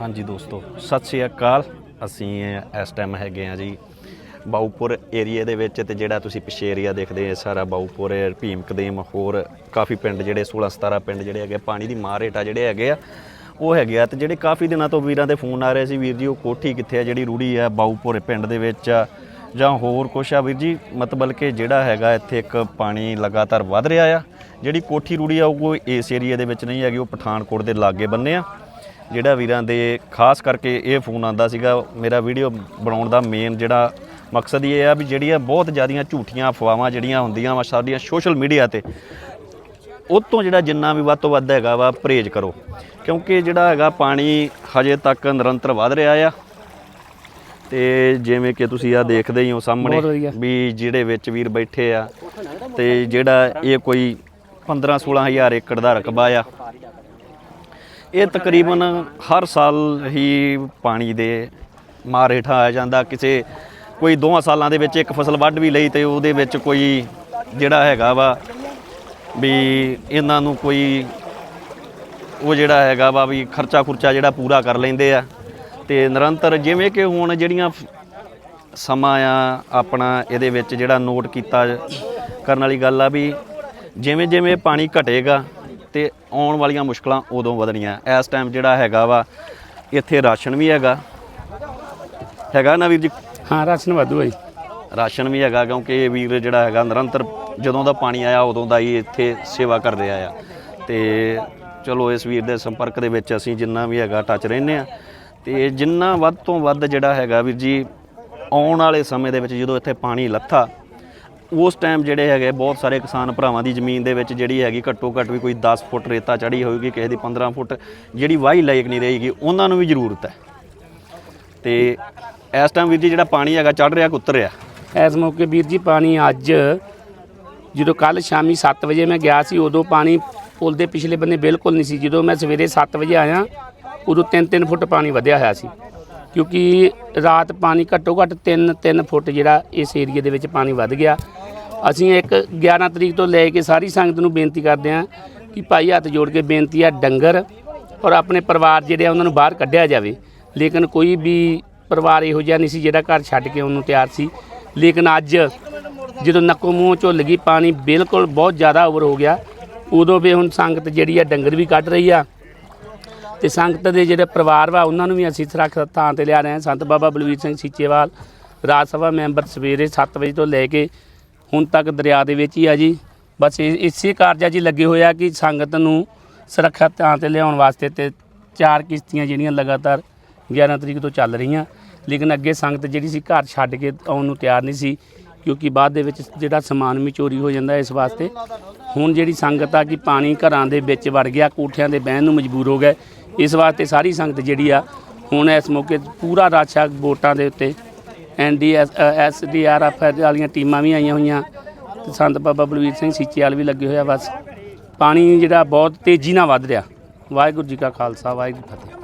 ਹਾਂਜੀ ਦੋਸਤੋ ਸਤਿ ਸ਼੍ਰੀ ਅਕਾਲ। ਅਸੀਂ ਇਸ ਟਾਈਮ ਹੈਗੇ ਆ ਜੀ ਬਾਉਪੁਰ ਏਰੀਆ ਦੇ ਵਿੱਚ ਤੇ ਜਿਹੜਾ ਤੁਸੀਂ ਪਿਛੇ ਏਰੀਆ ਦੇਖਦੇ ਆ ਸਾਰਾ ਬਾਉਪੁਰ ਹੈ, ਭੀਮ ਕਦੀਮ ਹੋਰ ਕਾਫੀ ਪਿੰਡ ਜਿਹੜੇ 16 17 ਪਿੰਡ ਜਿਹੜੇ ਹੈਗੇ ਪਾਣੀ ਦੀ ਮਾਰ ਹੇਠਾਂ ਜਿਹੜੇ ਹੈਗੇ ਆ ਉਹ ਹੈਗੇ ਆ ਤੇ ਜਿਹੜੇ ਕਾਫੀ ਦਿਨਾਂ ਤੋਂ ਵੀਰਾਂ ਦੇ ਫੋਨ ਆ ਰਹੇ ਸੀ ਵੀਰ ਜੀ ਉਹ ਕੋਠੀ ਕਿੱਥੇ ਆ ਜਿਹੜੀ ਰੂੜੀ ਆ ਬਾਉਪੁਰ ਪਿੰਡ ਦੇ ਵਿੱਚ ਆ ਜਾਂ ਹੋਰ ਕੁਛ ਆ? ਵੀਰ ਜੀ ਮਤਲਬ ਕਿ ਜਿਹੜਾ ਹੈਗਾ ਇੱਥੇ ਇੱਕ ਪਾਣੀ ਲਗਾਤਾਰ ਵੱਧ ਰਿਹਾ ਆ ਜਿਹੜੀ ਕੋਠੀ ਰੂੜੀ ਆ ਉਹ ਕੋਈ ਇਸ ਏਰੀਆ ਦੇ ਵਿੱਚ ਨਹੀਂ ਹੈਗੀ ਉਹ ਪਠਾਨਕੋਟ ਦੇ ਲਾਗੇ ਬੰਨੇ ਆ। ਜਿਹੜਾ ਵੀਰਾਂ ਦੇ ਖਾਸ ਕਰਕੇ ਇਹ ਫੋਨ ਆਂਦਾ ਸੀਗਾ ਮੇਰਾ ਵੀਡੀਓ ਬਣਾਉਣ ਦਾ ਮੇਨ ਜਿਹੜਾ ਮਕਸਦ ਇਹ ਆ ਵੀ ਜਿਹੜੀਆਂ ਬਹੁਤ ਜ਼ਿਆਦੀਆਂ ਝੂਠੀਆਂ ਅਫਵਾਹਾਂ ਜਿਹੜੀਆਂ ਹੁੰਦੀਆਂ ਵਾ ਸਾਡੀਆਂ ਸੋਸ਼ਲ ਮੀਡੀਆ ਤੇ ਉਹ ਤੋਂ ਜਿਹੜਾ ਜਿੰਨਾ ਵੀ ਵੱਧ ਤੋਂ ਵੱਧ ਹੈਗਾ ਵਾ ਪਰਹੇਜ਼ ਕਰੋ ਕਿਉਂਕਿ ਜਿਹੜਾ ਹੈਗਾ ਪਾਣੀ ਹਜੇ ਤੱਕ ਨਿਰੰਤਰ ਵੱਧ ਰਿਹਾ ਆ ਤੇ ਜਿਵੇਂ ਕਿ ਤੁਸੀਂ ਆ ਦੇਖਦੇ ਹੀ ਹੋ ਸਾਹਮਣੇ। ਵੀ ਜਿਹੜੇ ਵਿੱਚ ਵੀਰ ਬੈਠੇ ਆ ਤੇ ਜਿਹੜਾ ਇਹ ਕੋਈ 15 16000 ਏਕੜ ਦਾ ਰਕਬਾ ਆ ਇਹ ਤਕਰੀਬਨ ਹਰ ਸਾਲ ਹੀ ਪਾਣੀ ਦੇ ਮਾਰ ਹੇਠਾਂ ਆ ਜਾਂਦਾ। ਕਿਸੇ ਕੋਈ ਦੋਹਾਂ ਸਾਲਾਂ ਦੇ ਵਿੱਚ ਇੱਕ ਫਸਲ ਵੱਢ ਵੀ ਲਈ ਤੇ ਉਹਦੇ ਵਿੱਚ ਕੋਈ ਜਿਹੜਾ ਹੈਗਾ ਵਾ ਵੀ ਇਹਨਾਂ ਨੂੰ ਕੋਈ ਉਹ ਜਿਹੜਾ ਹੈਗਾ ਵਾ ਵੀ ਖਰਚਾ ਖੁਰਚਾ ਜਿਹੜਾ ਪੂਰਾ ਕਰ ਲੈਂਦੇ ਆ ਤੇ ਨਿਰੰਤਰ ਜਿਵੇਂ ਕਿ ਹੁਣ ਜਿਹੜੀਆਂ ਸਮਾਂ ਆ ਆਪਣਾ ਇਹਦੇ ਵਿੱਚ ਜਿਹੜਾ ਨੋਟ ਕੀਤਾ ਕਰਨ ਵਾਲੀ ਗੱਲ ਆ ਵੀ ਜਿਵੇਂ ਜਿਵੇਂ ਪਾਣੀ ਘਟੇਗਾ ਤੇ ਆਉਣ ਵਾਲੀਆਂ ਮੁਸ਼ਕਲਾਂ ਉਦੋਂ ਵਧਣੀਆਂ। ਇਸ ਟਾਈਮ ਜਿਹੜਾ ਹੈਗਾ ਵਾ ਇੱਥੇ ਰਾਸ਼ਨ ਵੀ ਹੈਗਾ। ਹੈਗਾ ਨਾ ਵੀਰ ਜੀ? ਹਾਂ ਰਾਸ਼ਨ ਵਾਧੂ ਹੈ ਰਾਸ਼ਨ ਵੀ ਹੈਗਾ ਕਿਉਂਕਿ ਇਹ ਵੀਰ ਜਿਹੜਾ ਹੈਗਾ ਨਿਰੰਤਰ ਜਦੋਂ ਦਾ ਪਾਣੀ ਆਇਆ ਉਦੋਂ ਦਾ ਹੀ ਇੱਥੇ ਸੇਵਾ ਕਰ ਰਿਹਾ ਆ ਤੇ ਚਲੋ ਇਸ ਵੀਰ ਦੇ ਸੰਪਰਕ ਦੇ ਵਿੱਚ ਅਸੀਂ ਜਿੰਨਾ ਵੀ ਹੈਗਾ ਟੱਚ ਰਹਿੰਦੇ ਆ ਤੇ ਜਿੰਨਾ ਵੱਧ ਤੋਂ ਵੱਧ ਜਿਹੜਾ ਹੈਗਾ ਵੀਰ ਜੀ ਆਉਣ ਵਾਲੇ ਸਮੇਂ ਦੇ ਵਿੱਚ ਜਦੋਂ ਇੱਥੇ ਪਾਣੀ ਲੱਥਾ ਉਸ ਟਾਈਮ ਜਿਹੜੇ ਹੈਗੇ ਬਹੁਤ ਸਾਰੇ ਕਿਸਾਨ ਭਰਾਵਾਂ ਦੀ ਜ਼ਮੀਨ ਦੇ ਵਿੱਚ ਜਿਹੜੀ ਹੈਗੀ ਘੱਟੋ ਘੱਟ ਵੀ ਕੋਈ 10 ਫੁੱਟ ਰੇਤਾ ਚੜੀ ਹੋਏਗੀ ਕਿਸੇ ਦੀ 15 ਫੁੱਟ ਜਿਹੜੀ ਵਾਹੀ ਲਾਇਕ ਨਹੀਂ ਰਹੇਗੀ, ਉਹਨਾਂ ਨੂੰ ਵੀ ਜ਼ਰੂਰਤ ਹੈ। ਤੇ ਇਸ ਟਾਈਮ ਵੀਰ ਜੀ ਜਿਹੜਾ ਪਾਣੀ ਹੈਗਾ ਚੜ ਰਿਹਾ ਕਿ ਉਤਰ ਰਿਹਾ? ਇਸ ਮੌਕੇ ਵੀਰ ਜੀ ਪਾਣੀ ਅੱਜ ਜਦੋਂ ਕੱਲ ਸ਼ਾਮੀ 7 ਵਜੇ ਮੈਂ ਗਿਆ ਸੀ, ਉਦੋਂ ਪਾਣੀ ਪੁਲ ਦੇ ਪਿਛਲੇ ਬੰਨੇ ਬਿਲਕੁਲ ਨਹੀਂ ਸੀ। ਜਦੋਂ ਮੈਂ ਸਵੇਰੇ 7 ਵਜੇ ਆਇਆ, ਉਦੋਂ 3-3 ਫੁੱਟ ਪਾਣੀ ਵਧਿਆ ਹੋਇਆ ਸੀ। ਕਿਉਂਕਿ ਰਾਤ ਪਾਣੀ ਘੱਟੋ ਘੱਟ 3-3 ਫੁੱਟ ਜਿਹੜਾ ਇਸ ਏਰੀਏ ਦੇ ਵਿੱਚ ਪਾਣੀ ਵੱਧ ਗਿਆ। ਅਸੀਂ ਇੱਕ 11 ਤਰੀਕ ਤੋਂ ਲੈ ਕੇ ਸਾਰੀ ਸੰਗਤ ਨੂੰ ਬੇਨਤੀ ਕਰਦੇ ਹਾਂ ਕਿ ਭਾਈ ਹੱਥ ਜੋੜ ਕੇ ਬੇਨਤੀ ਆ ਡੰਗਰ ਔਰ ਆਪਣੇ ਪਰਿਵਾਰ ਜਿਹੜੇ ਆ ਉਹਨਾਂ ਨੂੰ ਬਾਹਰ ਕੱਢਿਆ ਜਾਵੇ। ਲੇਕਿਨ ਕੋਈ ਵੀ ਪਰਿਵਾਰ ਇਹੋ ਜਿਹਾ ਨਹੀਂ ਸੀ ਜਿਹੜਾ ਘਰ ਛੱਡ ਕੇ ਉਹਨੂੰ ਤਿਆਰ ਸੀ। ਲੇਕਿਨ ਅੱਜ ਜਦੋਂ ਨੱਕੋ ਮੂੰਹ ਝੁੱਲ ਗਈ, ਪਾਣੀ ਬਿਲਕੁਲ ਬਹੁਤ ਜ਼ਿਆਦਾ ਓਵਰ ਹੋ ਗਿਆ। ਉਦੋਂ ਵੀ ਹੁਣ ਸੰਗਤ ਜਿਹੜੀ ਆ ਡੰਗਰ ਵੀ ਕੱਢ ਰਹੀ ਆ। ਤੇ ਸੰਗਤ ਦੇ ਜਿਹੜੇ ਪਰਿਵਾਰ ਵਾ, ਉਹਨਾਂ ਨੂੰ ਵੀ ਅਸੀਂ ਸੁਰੱਖਿਅਤ ਥਾਂ ਤੇ ਲਿਆ ਰਹੇ ਹਾਂ। ਸੰਤ ਬਾਬਾ ਬਲਵੀਰ ਸਿੰਘ ਸੀਚੇਵਾਲ, ਰਾਜ ਸਭਾ ਮੈਂਬਰ ਸਵੇਰੇ 7 ਵਜੇ ਤੋਂ ਲੈ ਕੇ ਹੁਣ ਤੱਕ ਦਰਿਆ ਦੇ ਵਿੱਚ ਹੀ ਆ ਜੀ। ਬਸ ਇਹ- ਇਸੇ ਕਾਰਜਾਂ 'ਚ ਹੀ ਲੱਗੇ ਹੋਏ ਆ ਕਿ ਸੰਗਤ ਨੂੰ ਸੁਰੱਖਿਅਤ ਥਾਂ ਤੇ ਲਿਆਉਣ ਵਾਸਤੇ ਤੇ ਚਾਰ ਕਿਸ਼ਤੀਆਂ ਜਿਹੜੀਆਂ ਲਗਾਤਾਰ 11 ਤਰੀਕ ਤੋਂ ਚੱਲ ਰਹੀਆਂ। ਲੇਕਿਨ ਅੱਗੇ ਸੰਗਤ ਜਿਹੜੀ ਸੀ ਘਰ ਛੱਡ ਕੇ ਆਉਣ ਨੂੰ ਤਿਆਰ ਨਹੀਂ ਸੀ, ਕਿਉਂਕਿ ਬਾਅਦ ਦੇ ਵਿੱਚ ਜਿਹੜਾ ਸਮਾਨ ਵੀ ਚੋਰੀ ਹੋ ਜਾਂਦਾ ਇਸ ਵਾਸਤੇ। ਹੁਣ ਜਿਹੜੀ ਸੰਗਤ ਆ ਕਿ ਪਾਣੀ ਘਰਾਂ ਦੇ ਵਿੱਚ ਵੜ ਗਿਆ, ਕੋਠਿਆਂ ਦੇ ਬਹਿਣ ਨੂੰ ਮਜਬੂਰ ਹੋ ਗਏ। ਇਸ ਵਾਸਤੇ ਸਾਰੀ ਸੰਗਤ ਜਿਹੜੀ ਆ, ਹੁਣ ਇਸ ਮੌਕੇ ਪੂਰਾ ਰਾਛਾ ਵੋਟਾਂ ਦੇ ਉੱਤੇ। ਐਨਡੀਐਸ ਐਸਡੀਆਰਐਫ ਵਾਲੀਆਂ ਟੀਮਾਂ ਵੀ ਆਈਆਂ ਹੋਈਆਂ। ਤੇ ਸੰਤ ਬਾਬਾ ਬਲਵੀਰ ਸਿੰਘ ਸੀਚੇਵਾਲ ਵੀ ਲੱਗੇ ਹੋਇਆ ਬਸ। ਪਾਣੀ ਜਿਹੜਾ ਬਹੁਤ ਤੇਜ਼ੀ ਨਾਲ ਵੱਧ ਰਿਹਾ। ਵਾਹਿਗੁਰੂ ਜੀ ਕਾ ਖਾਲਸਾ, ਵਾਹਿਗੁਰੂ ਜੀ ਕੀ ਫਤਿਹ।